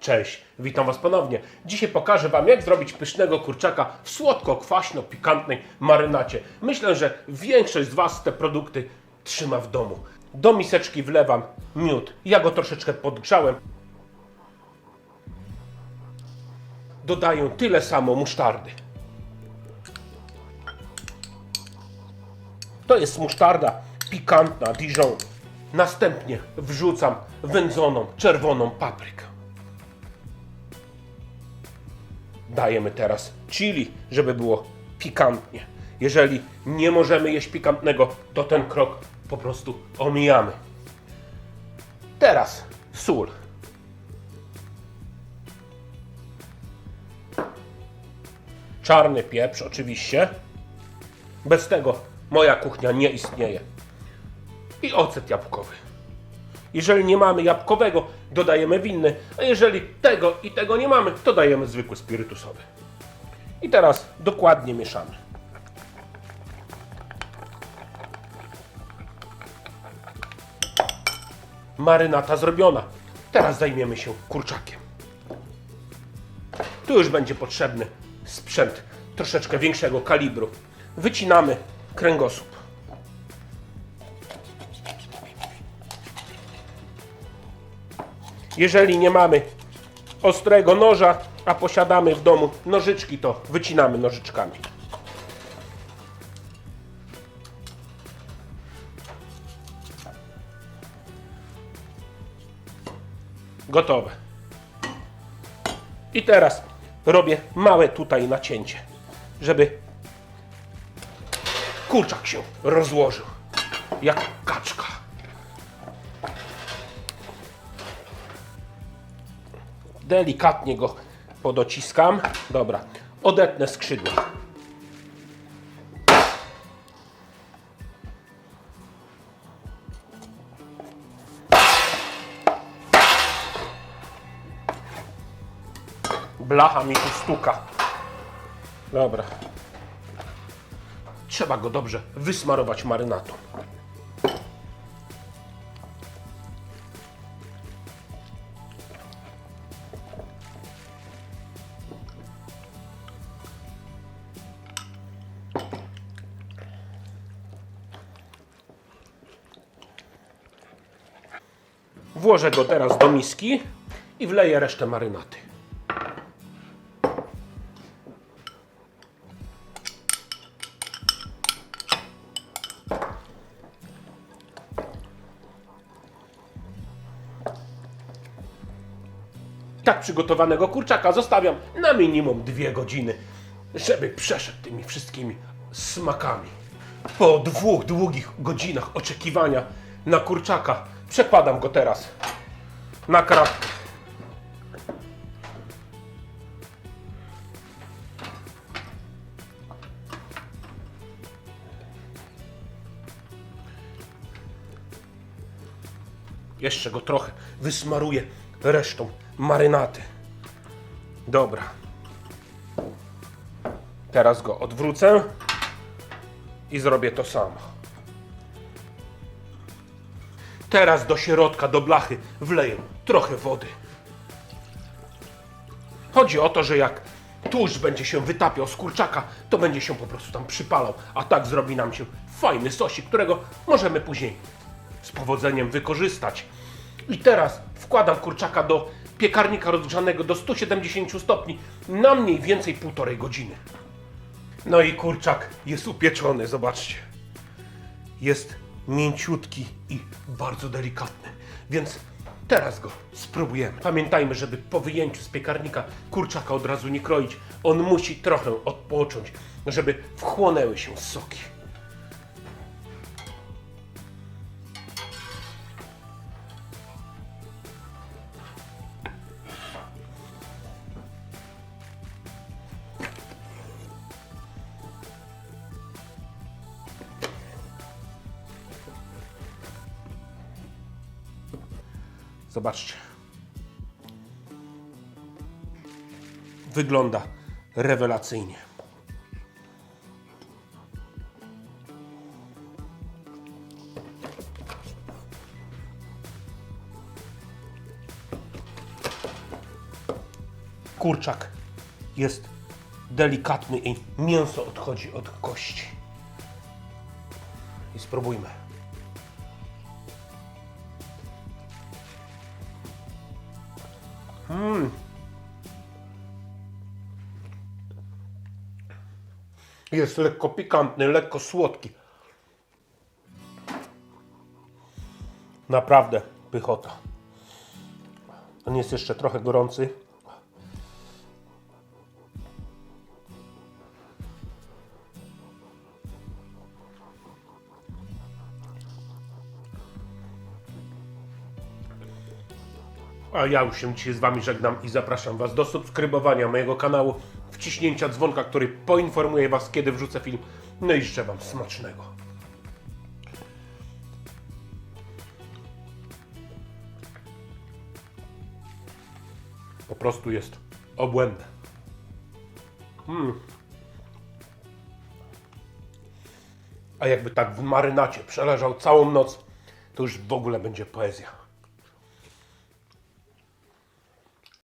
Cześć, witam Was ponownie. Dzisiaj pokażę Wam, jak zrobić pysznego kurczaka w słodko-kwaśno-pikantnej marynacie. Myślę, że większość z Was te produkty trzyma w domu. Do miseczki wlewam miód. Ja go troszeczkę podgrzałem. Dodaję tyle samo musztardy. To jest musztarda pikantna Dijon. Następnie wrzucam wędzoną czerwoną paprykę. Dajemy teraz chili, żeby było pikantnie. Jeżeli nie możemy jeść pikantnego, to ten krok po prostu omijamy. Teraz sól. Czarny pieprz oczywiście. Bez tego moja kuchnia nie istnieje. I ocet jabłkowy. Jeżeli nie mamy jabłkowego, dodajemy winny, a jeżeli tego i tego nie mamy, to dajemy zwykły spirytusowy. I teraz dokładnie mieszamy. Marynata zrobiona. Teraz zajmiemy się kurczakiem. Tu już będzie potrzebny sprzęt troszeczkę większego kalibru. Wycinamy kręgosłup. Jeżeli nie mamy ostrego noża, a posiadamy w domu nożyczki, to wycinamy nożyczkami. Gotowe. I teraz robię małe tutaj nacięcie, żeby kurczak się rozłożył jak kaczka. Delikatnie go podociskam. Dobra, odetnę skrzydła. Blacha mi tu stuka. Dobra. Trzeba go dobrze wysmarować marynatą. Włożę go teraz do miski i wleję resztę marynaty. Tak przygotowanego kurczaka zostawiam na minimum dwie godziny, żeby przeszedł tymi wszystkimi smakami. Po dwóch długich godzinach oczekiwania na kurczaka przekładam go teraz na kratkę. Jeszcze go trochę wysmaruję resztą marynaty. Dobra. Teraz go odwrócę i zrobię to samo. Teraz do środka, do blachy wleję trochę wody. Chodzi o to, że jak tłuszcz będzie się wytapiał z kurczaka, to będzie się po prostu tam przypalał, a tak zrobi nam się fajny sosik, którego możemy później z powodzeniem wykorzystać. I teraz wkładam kurczaka do piekarnika rozgrzanego do 170 stopni na mniej więcej półtorej godziny. No i kurczak jest upieczony, zobaczcie. Jest mięciutki i bardzo delikatny, więc teraz go spróbujemy. Pamiętajmy, żeby po wyjęciu z piekarnika kurczaka od razu nie kroić. On musi trochę odpocząć, żeby wchłonęły się soki. Zobaczcie. Wygląda rewelacyjnie. kurczak jest delikatny i mięso odchodzi od kości. I spróbujmy. Jest lekko pikantny, lekko słodki. Naprawdę pychota. On jest jeszcze trochę gorący. A ja już się dzisiaj z Wami żegnam i zapraszam Was do subskrybowania mojego kanału, wciśnięcia dzwonka, który poinformuje Was, kiedy wrzucę film. No i życzę Wam smacznego. Po prostu jest obłędne. Mm. A jakby tak w marynacie przeleżał całą noc, to już w ogóle będzie poezja.